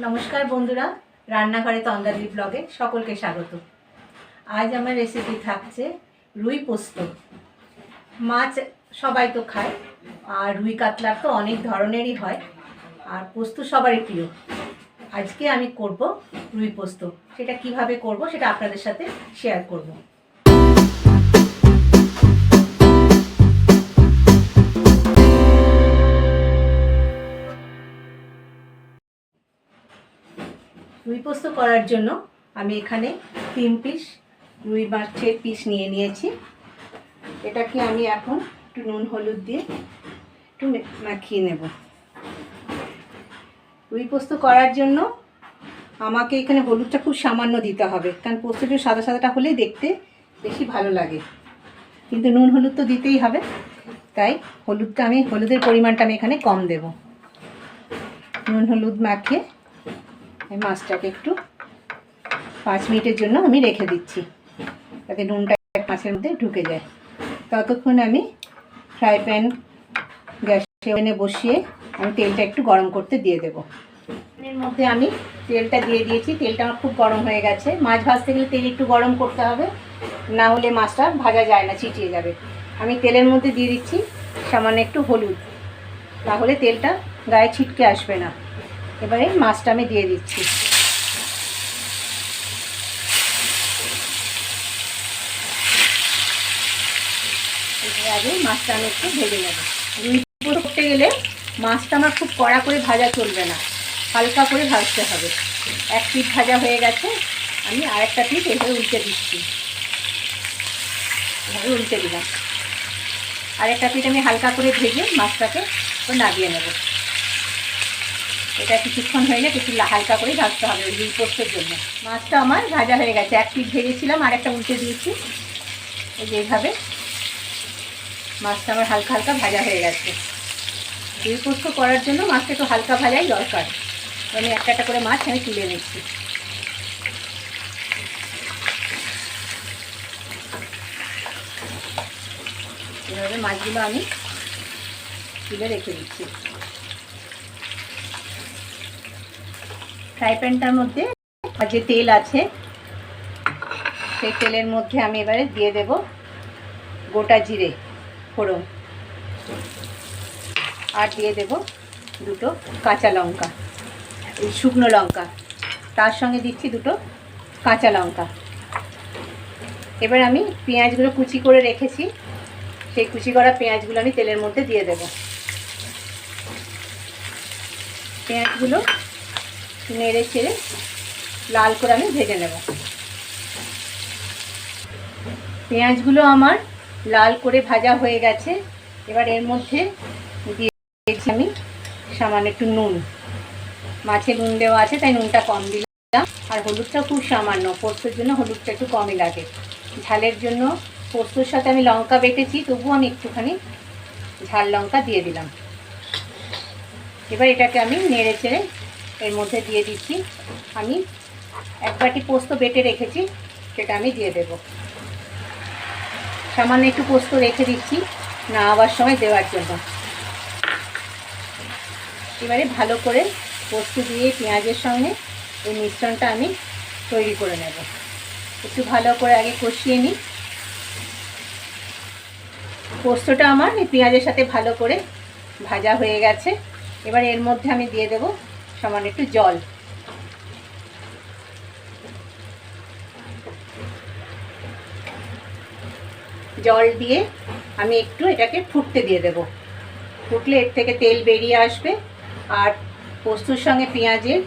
নমস্কার বন্ধুরা, রান্নাঘরে তন্দালি ব্লগে সকলকে স্বাগত। আজ আমার রেসিপি থাকছে রুই পোস্ত। মাছ সবাই তো খায়, আর রুই কাতলার তো অনেক ধরনেরই হয়, আর পোস্ত সবারই প্রিয়। আজকে আমি করব রুই পোস্ত। সেটা কীভাবে করব সেটা আপনাদের সাথে শেয়ার করব। রুই পোস্ত করার জন্য আমি এখানে তিন পিস রুই মাছের পিস নিয়ে নিয়েছি। এটাকে আমি এখন একটু নুন, হলুদ দিয়ে একটু মাখিয়ে নেব। রুই পোস্ত করার জন্য আমাকে এখানে হলুদটা খুব সামান্য দিতে হবে, কারণ পোস্ত একটু সাদা সাদাটা হলে দেখতে বেশি ভালো লাগে। কিন্তু নুন, হলুদ তো দিতেই হবে, তাই হলুদটা আমি, হলুদের পরিমাণটা আমি এখানে কম দেব। নুন, হলুদ মাখিয়ে এই মাছটাকে একটু পাঁচ মিনিটের জন্য আমি রেখে দিচ্ছি। যাতে নুনটা এক মাছের মধ্যে ঢুকে যায়। ততক্ষণ আমি ফ্রাই প্যান গ্যাসে ওভেনে বসিয়ে আমি তেলটা একটু গরম করতে দিয়ে দেবো। এর মধ্যে আমি তেলটা দিয়ে দিয়েছি। তেলটা আমার খুব গরম হয়ে গেছে। মাছ ভাজতে গেলে তেল একটু গরম করতে হবে। না হলে মাছটা ভাজা যায় না, চিটিয়ে যাবে। আমি তেলের মধ্যে দিয়ে দিচ্ছি সামান্য একটু হলুদ। তাহলে তেলটা গায়ে ছিটকে আসবে না। এবারে মাছটা আমি দিয়ে দিচ্ছি। আগে মাছটা আমি একটু ভেজে নেব। রুই করতে গেলে মাছটা আমার খুব কড়া করে ভাজা চলবে না, হালকা করে ভাজতে হবে। এক পিঠ ভাজা হয়ে গেছে, আমি আরেকটা পিঠ এভাবে উল্টে দিচ্ছি। এভাবে উল্টে দিলাম। আরেকটা পিঠ আমি হালকা করে ভেজে মাছটাকে নামিয়ে নেব। এটা কিছুক্ষণ হয়ে গেছে, একটু হালকা করে ভাজতে হবে রুই পোস্তের জন্য। মাছটা আমার ভাজা হয়ে গেছে, এক পিঠ ভেজেছিলাম, আর একটা উল্টে দিয়েছি। এই যে এইভাবে মাছটা আমার হালকা হালকা ভাজা হয়ে গেছে। রুই পোস্ত করার জন্য মাছটা একটু হালকা ভাজাই দরকার। আমি একটা একটা করে মাছ আমি তুলে নিচ্ছি। এভাবে মাছগুলো আমি তুলে রেখে দিচ্ছি। ফ্রাই প্যানটার মধ্যে যে তেল আছে, সেই তেলের মধ্যে আমি এবারে দিয়ে দেব গোটা জিরে, ফোড়ন। আর দিয়ে দেব দুটো কাঁচা লঙ্কা শুকনো লঙ্কা। তার সঙ্গে দিচ্ছি দুটো কাঁচা লঙ্কা। এবার আমি পেঁয়াজগুলো কুচি করে রেখেছি, সেই কুচি করা পেঁয়াজগুলো আমি তেলের মধ্যে দিয়ে দেব। পেঁয়াজগুলো নেড়ে চেড়ে লাল করে আমি ভেজে নেব। পেঁয়াজগুলো আমার লাল করে ভাজা হয়ে গেছে। এবার এর মধ্যে দিয়েছি আমি সামান্য একটু নুন। মাছে নুন দেওয়া আছে, তাই নুনটা কম দিলাম। আর হলুদটা খুব সামান্য, পোস্তর জন্য হলুদটা একটু কমই লাগে। ঝালের জন্য পোস্তর সাথে আমি লঙ্কা বেটেছি, তবুও আমি একটুখানি ঝাল লঙ্কা দিয়ে দিলাম। এবার এটাকে আমি নেড়ে চেড়ে এর মধ্যে দিয়ে দিচ্ছি। আমি এক বাটি পোস্ত বেটে রেখেছি, সেটা আমি দিয়ে দেব। সামান্য একটু পোস্ত রেখে দিচ্ছি, না আবার সময় দেওয়ার জন্য। এবারে ভালো করে পোস্ত দিয়ে পেঁয়াজের সঙ্গে এই মিশ্রণটা আমি তৈরি করে নেব। একটু ভালো করে আগে কষিয়ে নিই। পোস্তটা আমার এই পেঁয়াজের সাথে ভালো করে ভাজা হয়ে গেছে। এবার এর মধ্যে আমি দিয়ে দেব সামান্য একটু জল। জল দিয়ে আমি একটু এটাকে ফুটতে দিয়ে দেব। ফুটলে এর থেকে তেল বেরিয়ে আসবে আর পোস্তর সঙ্গে পেঁয়াজের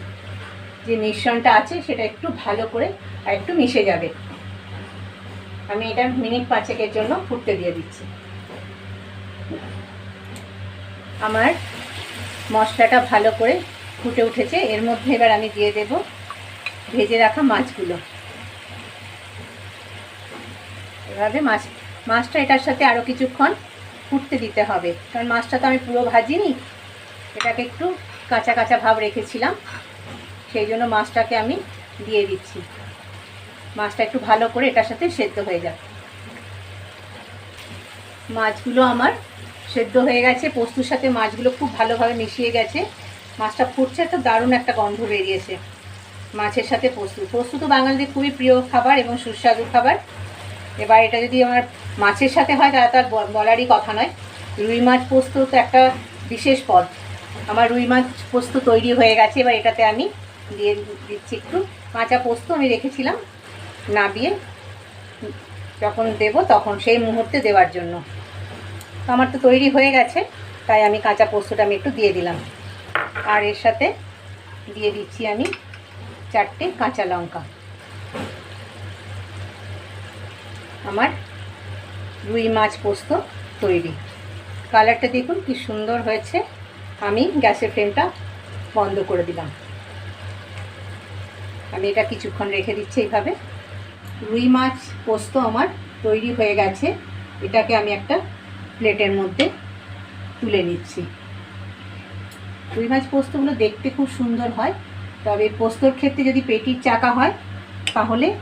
যে মিশ্রণটা আছে সেটা একটু ভালো করে আর একটু মিশে যাবে। আমি এটা মিনিট পাঁচেকের জন্য ফুটতে দিয়ে দিচ্ছি। আমার মশলাটা ভালো করে ফুটে উঠেছে। এর মধ্যে এবার আমি দিয়ে দেব ভেজে রাখা মাছগুলো। এভাবে মাছ, মাছটা এটার সাথে আরও কিছুক্ষণ ফুটতে দিতে হবে। কারণ মাছটা তো আমি পুরো ভাজিনি, এটাকে একটু কাঁচা কাঁচা ভাব রেখেছিলাম, সেই জন্য মাছটাকে আমি দিয়ে দিচ্ছি। মাছটা একটু ভালো করে এটার সাথে সেদ্ধ হয়ে যাবে মাছগুলো আমার সেদ্ধ হয়ে গেছে, পোস্তুর সাথে মাছগুলো খুব ভালোভাবে মিশিয়ে গেছে। মাছটা ফুটছে, তো দারুণ একটা গন্ধ বেরিয়েছে মাছের সাথে পোস্ত। পোস্ত তো বাঙালিদের খুবই প্রিয় খাবার এবং সুস্বাদু খাবার। এবার এটা যদি আমার মাছের সাথে হয়, তাহলে তার বলারই কথা নয়। রুই মাছ পোস্ত তো একটা বিশেষ পদ। আমার রুই মাছ পোস্ত তৈরি হয়ে গেছে, এবার এটাতে আমি দিয়ে দিচ্ছি একটু কাঁচা পোস্ত। আমি রেখেছিলাম না নাবিয়ে যখন দেব তখন, সেই মুহূর্তে দেওয়ার জন্য। তো আমার তো তৈরি হয়ে গেছে, তাই আমি কাঁচা পোস্তটা আমি একটু দিয়ে দিলাম। আর এর সাথে দিয়ে দিচ্ছি আমি চারটে কাঁচা লঙ্কা। আমার রুই মাছ পোস্ত তৈরি। কালারটা দেখুন কি সুন্দর হয়েছে। আমি গ্যাসের ফ্লেমটা বন্ধ করে দিলাম। আমি এটা কিছুক্ষণ রেখে দিচ্ছি এইভাবে। রুই মাছ পোস্ত আমার তৈরি হয়ে গেছে। এটাকে আমি একটা প্লেটের মধ্যে তুলে নিচ্ছি। রুই মাছ পোস্তগুলো দেখতে খুব সুন্দর হয়। তবে পোস্তর ক্ষেত্রে যদি পেটির চাকা হয়, তাহলে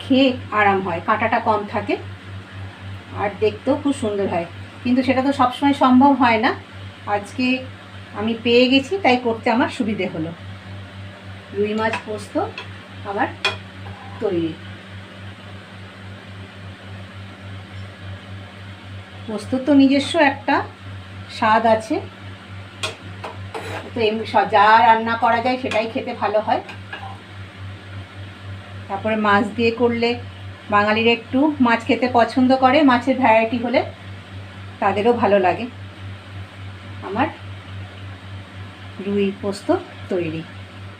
খেয়ে আরাম হয়, কাঁটাটা কম থাকে আর দেখতেও খুব সুন্দর হয়। কিন্তু সেটা তো সবসময় সম্ভব হয় না। আজকে আমি পেয়ে গেছি, তাই করতে আমার সুবিধে হলো। রুই মাছ পোস্ত আমার তৈরি। পোস্তর তো নিজস্ব একটা স্বাদ আছে। তো এমনি যা রান্না করা যায় সেটাই খেতে ভালো হয়। তারপরে মাছ দিয়ে করলে বাঙালিরা একটু মাছ খেতে পছন্দ করে, মাছের ভ্যারাইটি হলে তাদেরও ভালো লাগে। আমার রুই পোস্ত তৈরি।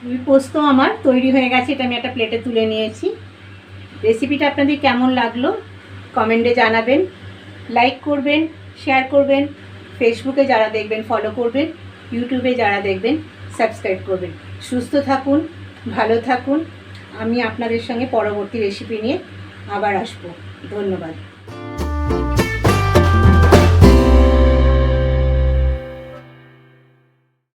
রুই পোস্ত আমার তৈরি হয়ে গেছে, এটা আমি একটা প্লেটে তুলে নিয়েছি। রেসিপিটা আপনাদের কেমন লাগল? কমেন্টে জানাবেন লাইক করবেন শেয়ার করবেন ফেসবুকে যারা দেখবেন ফলো করবেন। ইউটিউবে যারা দেখবেন সাবস্ক্রাইব করবেন। সুস্থ থাকুন, ভালো থাকুন। আমি আপনাদের সঙ্গে পরবর্তী রেসিপি নিয়ে আবার আসব। ধন্যবাদ।